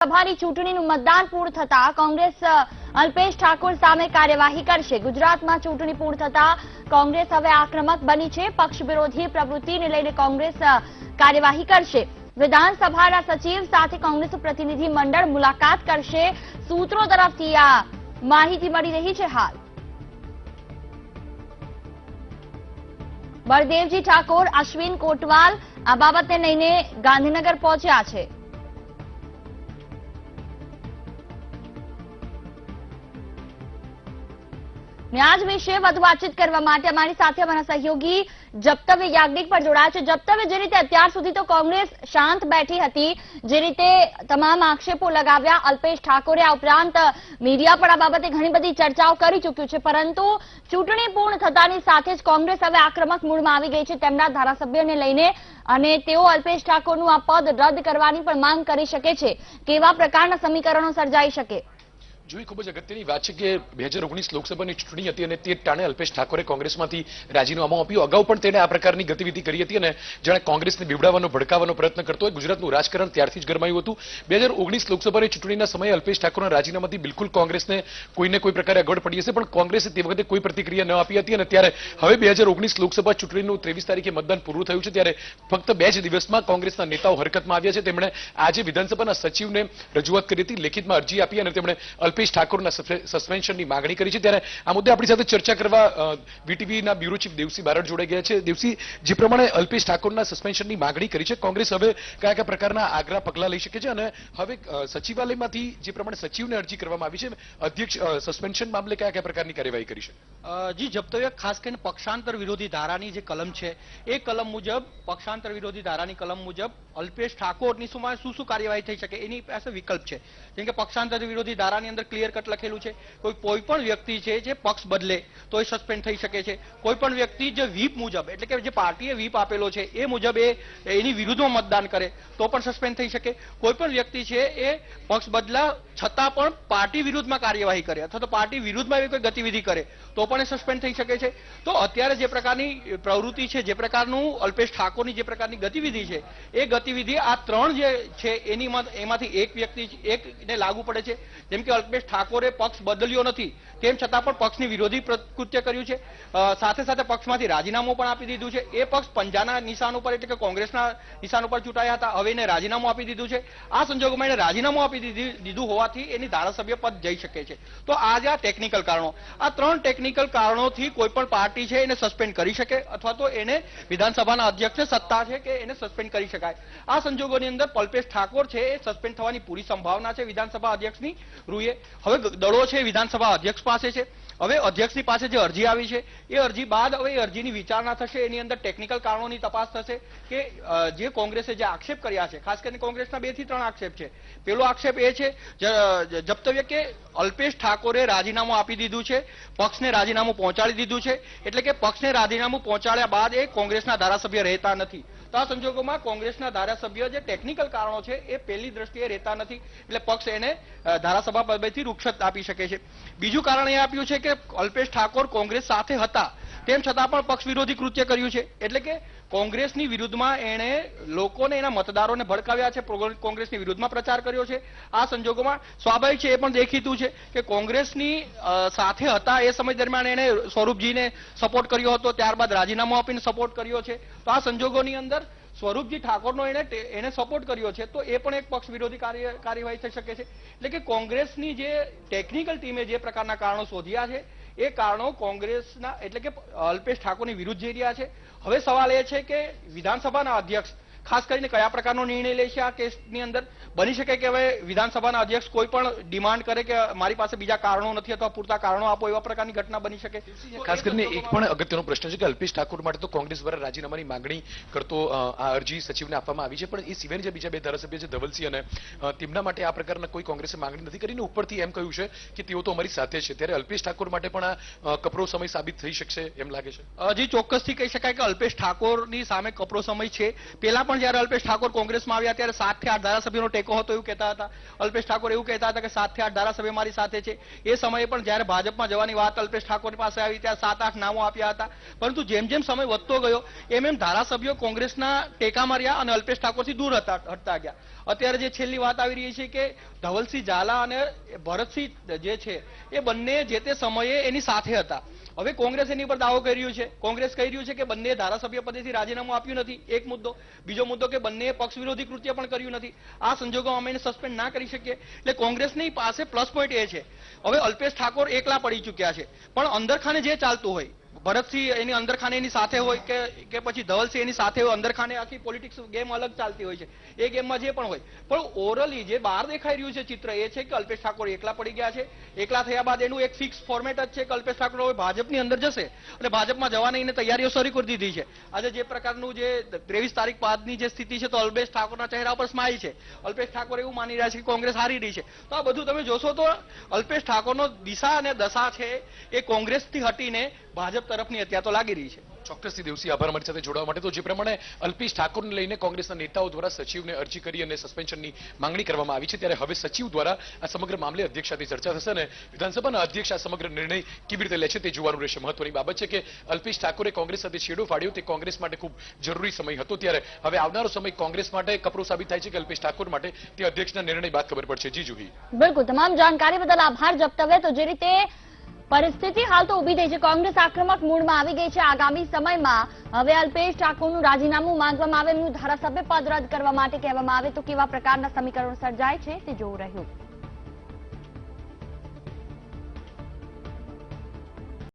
સભાની ચૂંટણીનું મતદાન પૂર્ણ થતા કોંગ્રેસ અલ્પેશ ઠાકોર સામે કાર્યવાહી કરશે. ગુજરાતમાં ચૂંટણી પૂર્ણ થતા કોંગ્રેસ હવે આક્રમક બની છે. પક્ષ વિરોધી પ્રવૃત્તિને લઈને કોંગ્રેસ કાર્યવાહી કરશે. વિધાનસભાના સચિવ સાથે કોંગ્રેસ પ્રતિનિધિ મંડળ મુલાકાત કરશે. સૂત્રો તરફથી આ માહિતી મળી રહી છે હાલ. બળદેવજી ઠાકોર, અશ્વિન કોટવાલ આ બાબતને લઈને ગાંધીનગર પહોંચ્યા છે. આજ વિશે વધુ વાતચીત કરવા માટે અમારી સાથે અમારા સહયોગી જપ્તવ્ય યાજ્ઞિક પણ જોડાયા છે. જપ્તવ્ય જે રીતે અત્યાર સુધી તો કોંગ્રેસ શાંત બેઠી હતી, જે રીતે તમામ આક્ષેપો લગાવ્યા અલ્પેશ ઠાકોરે આ ઉપરાંત મીડિયા પણ આ બાબતે ઘણી બધી ચર્ચાઓ કરી ચૂક્યું છે. પરંતુ ચૂંટણી પૂર્ણ થતાની સાથે જ કોંગ્રેસ હવે આક્રમક મૂળમાં આવી ગઈ છે તેમના ધારાસભ્યોને લઈને અને તેઓ અલ્પેશ ઠાકોરનું આ પદ રદ કરવાની પણ માંગ કરી શકે છે. કેવા પ્રકારના સમીકરણો સર્જાઈ શકે? જોઈ ખૂબ જ અગત્યની વાત છે કે બે હજાર ઓગણીસ લોકસભાની ચૂંટણી હતી અને તે ટાણે અલ્પેશ ઠાકોરે કોંગ્રેસમાંથી રાજીનામું આપ્યું. અગાઉ પણ તેણે આ પ્રકારની ગતિવિધિ કરી હતી અને જાણે કોંગ્રેસને બીવડાવવાનો, ભડકાવવાનો પ્રયત્ન કરતો હોય, ગુજરાતનું રાજકારણ ત્યારથી જ ગરમાયું હતું. બે હજાર ઓગણીસ લોકસભાની ચૂંટણીના સમયે અલ્પેશ ઠાકોરના રાજીનામાથી બિલકુલ કોંગ્રેસને કોઈને કોઈ પ્રકારે અગવડ પડી હશે, પણ કોંગ્રેસે તે વખતે કોઈ પ્રતિક્રિયા ન આપી હતી અને ત્યારે હવે બે હજાર ઓગણીસ લોકસભા ચૂંટણીનું ત્રેવીસ તારીખે મતદાન પૂરું થયું છે, ત્યારે ફક્ત બે જ દિવસમાં કોંગ્રેસના નેતાઓ હરકતમાં આવ્યા છે. તેમણે આજે વિધાનસભાના સચિવને રજૂઆત કરી હતી, લેખિતમાં અરજી આપી અને તેમણે અલ્પેશ ઠાકોરના સસ્પેન્શનની માગણી કરી છે. ત્યારે આ મુદ્દે આપણી સાથે ચર્ચા કરવા વીટીવીના બ્યુરો ચીફ દેવસી બારડ જોડાઈ ગયા છે. દેવસી, જે પ્રમાણે અલ્પેશ ઠાકોરના સસ્પેન્શનની માગણી કરી છે, કોંગ્રેસ હવે કયા કયા પ્રકારના આગ્રા પગલાં લઈ શકે છે અને હવે સચિવાલયમાંથી જે પ્રમાણે સચિવને અરજી કરવામાં આવી છે, અધ્યક્ષ સસ્પેન્શન મામલે કયા કયા પ્રકારની કાર્યવાહી કરી છે જી, જપ્તવ્ય ખાસ કરીને પક્ષાંતર વિરોધી ધારાની જે કલમ છે, એ કલમ મુજબ, પક્ષાંતર વિરોધી ધારાની કલમ મુજબ અલ્પેશ ઠાકોરની શું શું કાર્યવાહી થઈ શકે એની પાસે વિકલ્પ છે. જેમ કે પક્ષાંતર વિરોધી ધારાની અંદર ક્લિયર કટ લખેલું છે. કોઈ કોઈ પણ વ્યક્તિ છે જે પક્ષ બદલે, તો એ સસ્પેન્ડ થઈ શકે છે. કોઈ પણ વ્યક્તિ જે વીપ મુજબ, એટલે કે જે પાર્ટીએ વીપ આપેલો છે, એ મુજબ એ, એની વિરુદ્ધમાં મતદાન કરે, તો પણ સસ્પેન્ડ થઈ શકે. કોઈ પણ વ્યક્તિ છે એ પક્ષ બદલા છતાં પણ પાર્ટી વિરુદ્ધમાં કાર્યવાહી કરે, અથવા તો પાર્ટી વિરુદ્ધમાં એવી કોઈ ગતિવિધિ કરે, તો પણ એ સસ્પેન્ડ થઈ શકે છે. તો અત્યારે જે પ્રકારની પ્રવૃત્તિ છે, જે પ્રકારનું અલ્પેશ ઠાકોરની જે પ્રકારની ગતિવિધિ છે, એ ગતિવિધિ આ ત્રણ જે છે, એની એમાંથી એક વ્યક્તિ એકને લાગુ પડે છે. જેમ કે અલ્પેશ ઠાકોરે પક્ષ બદલ્યો નથી, તેમ છતાં પણ પક્ષની વિરોધી કૃત્ય કર્યું છે. સાથે સાથે પક્ષમાંથી રાજીનામું પણ આપી દીધું છે. એ પક્ષ પંજાના નિશાન ઉપર, એટલે કે કોંગ્રેસના નિશાન ઉપર ચૂંટાયા હતા. હવે એને રાજીનામું આપી દીધું છે. આ સંજોગોમાં એને રાજીનામું આપી દીધી- દીધું હોવાથી એની ધારાસભ્ય પદ જઈ શકે છે. તો આ આ ટેકનિકલ કારણો. આ ત્રણ ટેકનિકલ કારણોથી કોઈ પણ પાર્ટી છે એને સસ્પેન્ડ કરી શકે અથવા તો એને વિધાનસભાના અધ્યક્ષને સત્તા છે કે એને સસ્પેન્ડ કરી શકાય. આ સંજોગોની અંદર પલ્પેશ ઠાકોર છે એ સસ્પેન્ડ થવાની પૂરી સંભાવના છે વિધાનસભા અધ્યક્ષની રૂએ. હવે દળો છે વિધાનસભા અધ્યક્ષ પાસે છે. હવે અધ્યક્ષની પાસે જે અરજી આવી છે, એ અરજી બાદ હવે એ અરજીની વિચારણા થશે, એની અંદર ટેકનિકલ કારણોની તપાસ થશે કે જે કોંગ્રેસે જે આક્ષેપ કર્યા છે, ખાસ કરીને કોંગ્રેસના બેથી ત્રણ આક્ષેપ છે. પેલો આક્ષેપ એ છે જપ્તવ્ય કે અલ્પેશ ઠાકોરે રાજીનામું આપી દીધું છે, પક્ષને રાજીનામું પહોંચાડી દીધું છે, એટલે કે પક્ષને રાજીનામું પહોંચાડ્યા બાદ એ કોંગ્રેસના ધારાસભ્ય રહેતા નથી. તો આ સંજોગોમાં કોંગ્રેસના ધારાસભ્ય જે ટેકનિકલ કારણો છે એ પહેલી દ્રષ્ટિએ રહેતા નથી. એટલે પક્ષ એને ધારાસભા પદેથી રૂક્ષત આપી શકે છે. બીજું કારણ એ આપ્યું છે કે અલ્પેશ ઠાકોર કોંગ્રેસ સાથે હતા. તેમ છતાં પણ પક્ષ વિરોધી કૃત્ય કર્યું છે. એટલે કે કોંગ્રેસની વિરુદ્ધમાં એણે લોકોને, એના મતદારોને ભડકાવ્યા છે. કોંગ્રેસની વિરુદ્ધમાં પ્રચાર કર્યો છે. આ સંજોગોમાં સ્વાભાવિક છે, એ પણ દેખીતું છે કે કોંગ્રેસની સાથે હતા એ સમય દરમિયાન એણે સ્વરૂપજીને સપોર્ટ કર્યો હતો. ત્યારબાદ રાજીનામું આપીને સપોર્ટ કર્યો છે. તો આ સંજોગોની અંદર સ્વરૂપજી ઠાકોરનો ટે- એને સપોર્ટ કર્યો છે. તો એ પણ એક પક્ષ વિરોધી કાર્ય, કાર્યવાહી થઈ શકે છે. એટલે કે કોંગ્રેસની જે ટેકનિકલ ટીમે જે પ્રકારના કારણો શોધ્યા છે એ કારણો કોંગ્રેસના, એટલે કે અલ્પેશ ઠાકોરની વિરુદ્ધ જઈ રહ્યા છે. હવે સવાલ એ છે કે વિધાનસભાના અધ્યક્ષ ખાસ કરીને કયા પ્રકારનો નિર્ણય લે છે આ કેસની અંદર? બની શકે કે હવે વિધાનસભાના અધ્યક્ષ કોઈ પણ ડિમાન્ડ કરે કે મારી પાસે બીજા કારણો નથી અથવા પૂરતા કારણો આપો એવા પ્રકારની ઘટના બની શકે? ખાસ કરીને એક પણ અગત્યનો પ્રશ્ન છે કે અલ્પેશ ઠાકોર માટે તો કોંગ્રેસ દ્વારા રાજીનામાની માંગણી કરતો આ અરજી સચિવને આપવામાં આવી છે પણ એ સિવાયના જે બીજા બે ધારાસભ્ય છે ધવલસિંહ અને તેમના માટે આ પ્રકારના કોઈ કોંગ્રેસે માંગણી નથી કરીને ઉપરથી એમ કહ્યું છે કે તેઓ તો અમારી સાથે છે. ત્યારે અલ્પેશ ઠાકોર માટે પણ આ કપરો સમય સાબિત થઈ શકશે એમ લાગે છે. હજી ચોક્કસથી કહી શકાય કે અલ્પેશ ઠાકોરની સામે કપરો સમય છે. પેલા પણ જ્યારે અલ્પેશ ઠાકોર કોંગ્રેસમાં આવ્યા ત્યારે સાતથી આઠ ધારાસભ્યનો ટેકો હતો એવું કહેતા હતા. અલ્પેશ ઠાકોર એવું કહેતા હતા કે સાતથી આઠ ધારાસભ્ય મારી સાથે છે. એ સમયે પણ જ્યારે ભાજપમાં જવાની વાત અલ્પેશ ઠાકોરની પાસે આવી ત્યારે સાત આઠ નામો આપ્યા હતા. પરંતુ જેમ જેમ સમય વધતો ગયો, એમ એમ ધારાસભ્યો કોંગ્રેસના ટેકામાં રહ્યા અને અલ્પેશ ઠાકોરથી દૂર હતા, હટતા ગયા. અત્યારે જે છેલ્લી વાત આવી રહી છે કે ધવલસિંહ ઝાલા અને ભરતસિંહ જે છે, એ બંને જે તે સમયે એની સાથે હતા. હવે કોંગ્રેસ એની પર દાવો કરી રહ્યું છે. કોંગ્રેસ કહી રહ્યું છે કે બંને ધારાસભ્ય પદેથી રાજીનામું આપ્યું નથી. એક મુદ્દો. બીજો મુદ્દો કે બંને પક્ષ વિરોધી કૃત્ય પણ કર્યું નથી. આ સંજોગોમાં અમે સસ્પેન્ડ ના કરી શકીએ. એટલે કોંગ્રેસની પાસે પ્લસ પોઈન્ટ એ છે. હવે અલ્પેશ ઠાકોર એકલા પડી ચૂક્યા છે. પણ અંદરખાને જે ચાલતું હોય ભરતસિંહ એની અંદરખાને એની સાથે હોય કે કે પછી ધવલસિંહ એની સાથે હોય, અંદરખાને આખી પોલિટિક્સ ગેમ અલગ ચાલતી હોય છે. એ ગેમમાં જે પણ હોય. પણ ઓરલી જે બહાર દેખાઈ રહ્યું છે ચિત્ર એ છે કે અલ્પેશ ઠાકોર એકલા પડી ગયા છે. એકલા થયા બાદ એનું એક ફિક્સ ફોર્મેટ જ છે કે અલ્પેશ ઠાકોર હવે ભાજપની અંદર જશે અને ભાજપમાં જવાની એને તૈયારીઓ શરૂ કરી દીધી છે. આજે જે પ્રકારનું જે ત્રેવીસ તારીખ બાદની જે સ્થિતિ છે તો અલ્પેશ ઠાકોરના ચહેરા પર સ્માઇલ છે. અલ્પેશ ઠાકોર એવું માની રહ્યા છે કે કોંગ્રેસ હારી રહી છે. તો આ બધું તમે જોશો તો અલ્પેશ ઠાકોરનો દિશા અને દશા છે એ કોંગ્રેસથી હટીને ભાજપ તરફની હત્યા તો લાગી રહી છે. ચોક્કસથી દેવસી આભાર અમારી સાથે જોડાવા માટે તો જે પ્રમાણે અલ્પેશ ઠાકોરને લઈને કોંગ્રેસના નેતાઓ દ્વારા સચિવને અરજી કરી અને સસ્પેન્શનની માંગણી કરવામાં આવી છે ત્યારે હવે સચિવ દ્વારા આ સમગ્ર મામલે અધ્યક્ષ સાથે ચર્ચા થશે અને વિધાનસભાના અધ્યક્ષ આ સમગ્ર નિર્ણય કેવી રીતે લે છે તે જોવાનું રહેશે. મહત્વની બાબત છે કે અલ્પેશ ઠાકોરે કોંગ્રેસ સાથે છેડો ફાડ્યો તે કોંગ્રેસ માટે ખૂબ જરૂરી સમય હતો ત્યારે હવે આવનારો સમય કોંગ્રેસ માટે કપરો સાબિત થાય છે કે અલ્પેશ ઠાકોર માટે તે અધ્યક્ષના નિર્ણય બાદ ખબર પડશે. જી જુહી. બિલકુલ તમામ જાણકારી બદલ આભાર જપ્તવે તો જે રીતે પરિસ્થિતિ હાલ તો ઊભી થઈ છે. કોંગ્રેસ આક્રમક મૂડમાં આવી ગઈ છે. આગામી સમયમાં હવે અલ્પેશ ઠાકોરનું રાજીનામું માંગવામાં આવે એમનું ધારાસભ્ય પદ રદ કરવા માટે કહેવામાં આવે. તો કેવા પ્રકારના સમીકરણો સર્જાય છે તે જોવું રહ્યું.